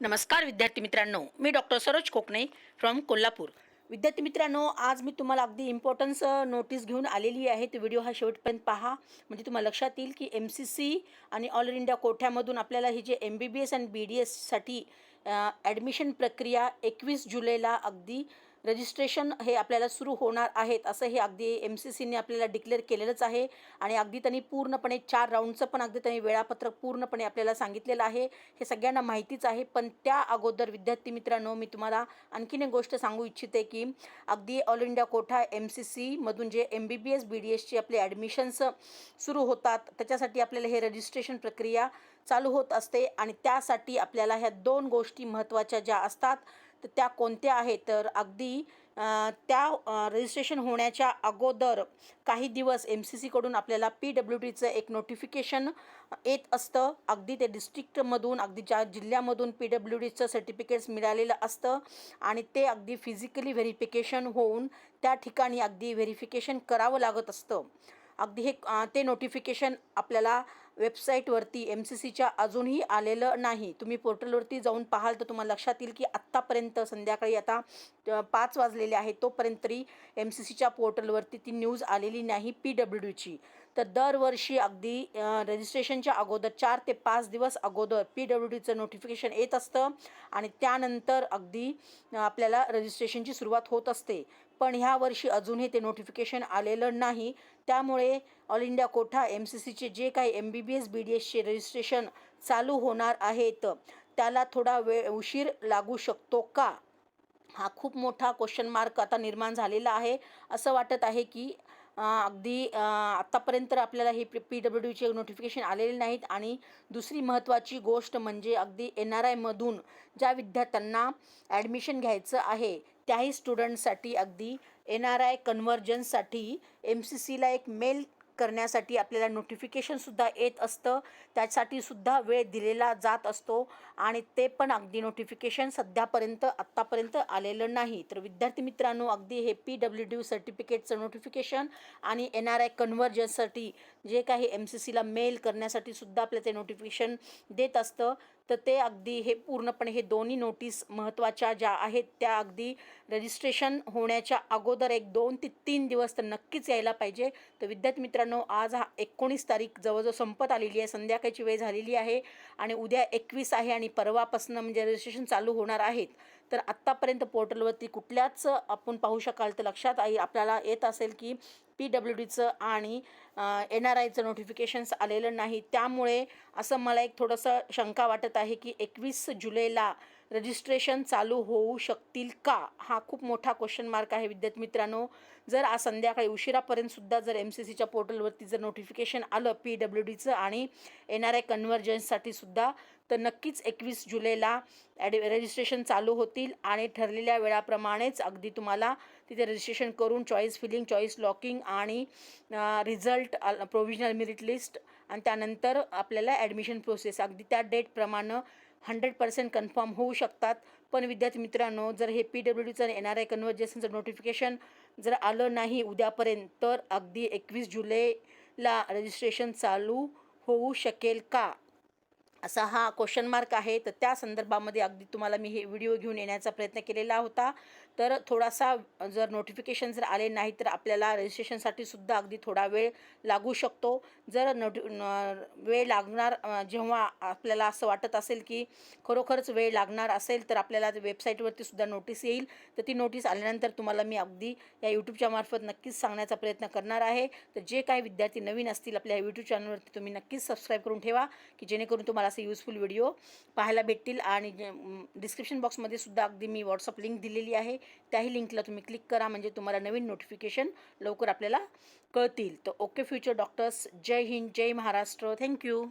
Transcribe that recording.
नमस्कार विद्यार्थी मित्रांनो. मी डॉक्टर सरोज कोकणे फ्रॉम कोल्हापूर. विद्यार्थी मित्रांनो आज मी तुम्हाला अगदी इम्पॉर्टन्स नोटीस घेऊन आलेली आहे. तो व्हिडिओ हा शेवटपर्यंत पहा. म्हणजे तुम्हाला लक्षात येईल की एम सी सी आणि ऑल इंडिया कोठ्यामधून आपल्याला ही जे एम बी बी एस आणि बी डी एससाठी ॲडमिशन प्रक्रिया एकवीस जुलैला अगदी रजिस्ट्रेशन हे आपल्याला सुरू होणार आहेत असं हे अगदी एम सी सीने आपल्याला डिक्लेअर केलेलंच आहे. आणि अगदी त्यांनी पूर्णपणे चार राऊंडचं पण अगदी त्यांनी वेळापत्रक पूर्णपणे आपल्याला सांगितलेलं आहे. हे सगळ्यांना माहितीच आहे. पण त्या अगोदर विद्यार्थी मित्रांनो मी तुम्हाला आणखीन एक गोष्ट सांगू इच्छिते की अगदी all India quota M C सीमधून जे M B B S B D एसची आपले ॲडमिशन्स सुरू होतात त्याच्यासाठी आपल्याला हे रजिस्ट्रेशन प्रक्रिया चालू होत असते. आणि त्यासाठी आपल्याला ह्या दोन गोष्टी महत्त्वाच्या ज्या असतात तर त्या कोणत्या आहेत? तर अगदी त्या रजिस्ट्रेशन होण्याच्या अगोदर काही दिवस एम सी सीकडून आपल्याला पी डब्ल्यू डीचं एक नोटिफिकेशन येत असतं. अगदी ते डिस्ट्रिक्टमधून अगदी ज्या जिल्ह्यामधून पी डब्ल्यू डीचं सर्टिफिकेट्स मिळालेलं असतं आणि ते अगदी फिजिकली व्हेरिफिकेशन होऊन त्या ठिकाणी अगदी व्हेरिफिकेशन करावं लागत असतं. अगदी हे ते नोटिफिकेशन आपल्याला वेबसाईटवरती एम सी सीच्या अजूनही आलेलं नाही. तुम्ही पोर्टलवरती जाऊन पाहाल तर तुम्हाला लक्षात येईल की आत्तापर्यंत संध्याकाळी आता पाच वाजलेले आहे तोपर्यंत तरी एम सी सीच्या पोर्टलवरती ती न्यूज आलेली नाही पी डब्ल्यू डीची तर दरवर्षी अगदी रजिस्ट्रेशनच्या अगोदर चार ते पाच दिवस अगोदर पी डब्ल्यू डीचं नोटिफिकेशन येत असतं आणि त्यानंतर अगदी आपल्याला रजिस्ट्रेशनची सुरुवात होत असते. पण ह्या वर्षी अजूनही ते नोटिफिकेशन आलेलं नाही. त्यामुळे all India quota M C सीचे जे काही M B B S B D एसचे रजिस्ट्रेशन चालू होणार आहेत त्याला थोडा वेळ उशीर लागू शकतो का? हा खूप मोठा क्वेश्चन मार्क आता निर्माण झालेला आहे. असं वाटत आहे की अगदी आत्तापर्यंत आपल्याला हे पी पी डब्ल्यू डीचे नोटिफिकेशन आलेले नाहीत आणि दुसरी महत्त्वाची गोष्ट म्हणजे अगदी एन आर आयमधून ज्या विद्यार्थ्यांना ॲडमिशन घ्यायचं आहे त्याही स्टुडंटसाठी अगदी एन आर आय कन्व्हर्जन्ससाठी एम सी सीला एक मेल करण्यासाठी आपल्याला नोटिफिकेशनसुद्धा येत असतं. त्यासाठी सुद्धा वेळ दिलेला जात असतो आणि ते पण अगदी नोटिफिकेशन सध्यापर्यंत आत्तापर्यंत आलेलं नाही. तर विद्यार्थी मित्रांनो अगदी हे पी डब्ल्यू डी सर्टिफिकेटचं नोटिफिकेशन आणि एन आर आय कन्व्हर्जन्ससाठी जे काही एम सी सीला मेल करण्यासाठी सुद्धा आपल्याला ते नोटिफिकेशन देत असतं. तर ते अगदी हे पूर्णपणे हे दोन्ही नोटीस महत्त्वाच्या ज्या आहेत त्या अगदी रजिस्ट्रेशन होण्याच्या अगोदर एक दोन ते तीन दिवस तर नक्कीच यायला पाहिजे. तर विद्यार्थी मित्रांनो आज हा एकोणीस तारीख जवळजवळ संपत आलेली आहे संध्याकाळची वेळ झालेली आहे आणि उद्या एकवीस आहे आणि परवापासून म्हणजे रजिस्ट्रेशन चालू होणार आहेत. तर आत्तापर्यंत पोर्टलवरती कुठल्याच आपण पाहू शकाल तर लक्षात आई आपल्याला येत असेल की पी डब्ल्यू डीचं आणि एन आर आयचं नोटिफिकेशन्स आलेलं नाही. त्यामुळे असं मला एक थोडंसं शंका वाटत आहे की एकवीस जुलैला रजिस्ट्रेशन चालू होऊ शकतील का? हा खूप मोठा क्वेश्चन मार्क आहे विद्यार्थी मित्रांनो. जर आज संध्याकाळी उशिरापर्यंतसुद्धा जर एम सी सीच्या पोर्टलवरती जर नोटिफिकेशन आलं पी डब्ल्यू डीचं आणि एन आर आय कन्व्हर्जन्ससाठी सुद्धा तर नक्कीच एकवीस जुलैला ॲड रजिस्ट्रेशन चालू होतील आणि ठरलेल्या वेळाप्रमाणेच अगदी तुम्हाला तिथे रजिस्ट्रेशन करून चॉईस फिलिंग चॉईस लॉकिंग आणि रिझल्ट प्रोव्हिजनल मेरिट लिस्ट आणि त्यानंतर आपल्याला ॲडमिशन प्रोसेस अगदी त्या डेटप्रमाणे हंड्रेड पर्सेंट कन्फर्म होऊ शकतात. पण विद्यार्थी मित्रांनो जर हे पी डब्ल्यू डीचं एन आर आय कन्व्हर्जेशनचं नोटिफिकेशन जर आलं नाही उद्यापर्यंत तर अगदी एकवीस जुलैला रजिस्ट्रेशन चालू होऊ शकेल का? असा हा क्वेश्चन मार्क आहे. तर त्या संदर्भामध्ये अगदी तुम्हाला मी हे व्हिडिओ घेऊन येण्याचा प्रयत्न केलेला होता. तर थोडासा जर नोटिफिकेशन जर आले नाही तर आपल्याला रजिस्ट्रेशनसाठी सुद्धा अगदी थोडा वेळ लागू शकतो. जर नोटि वेळ लागणार जेव्हा आपल्याला असं वाटत असेल की खरोखरच वेळ लागणार असेल तर आपल्याला वेबसाईटवरती सुद्धा नोटीस येईल. तर ती नोटीस आल्यानंतर तुम्हाला मी अगदी या यूट्यूबच्या मार्फत नक्कीच सांगण्याचा प्रयत्न करणार आहे. तर जे काही विद्यार्थी नवीन असतील आपल्या यूट्यूब चॅनलवरती तुम्ही नक्कीच सबस्क्राईब करून ठेवा की जेणेकरून तुम्हाला असे युजफुल व्हिडिओ पाहायला भेटतील. आणि डिस्क्रिप्शन बॉक्समध्ये सुद्धा अगदी मी व्हॉट्सअप लिंक दिलेली आहे. त्याही लिंकला तुम्ही क्लिक करा. म्हणजे तुम्हाला नवीन नोटिफिकेशन लवकर आपल्याला कळतील. तर ओके फ्युचर डॉक्टर्स जय हिंद जय महाराष्ट्र. Thank you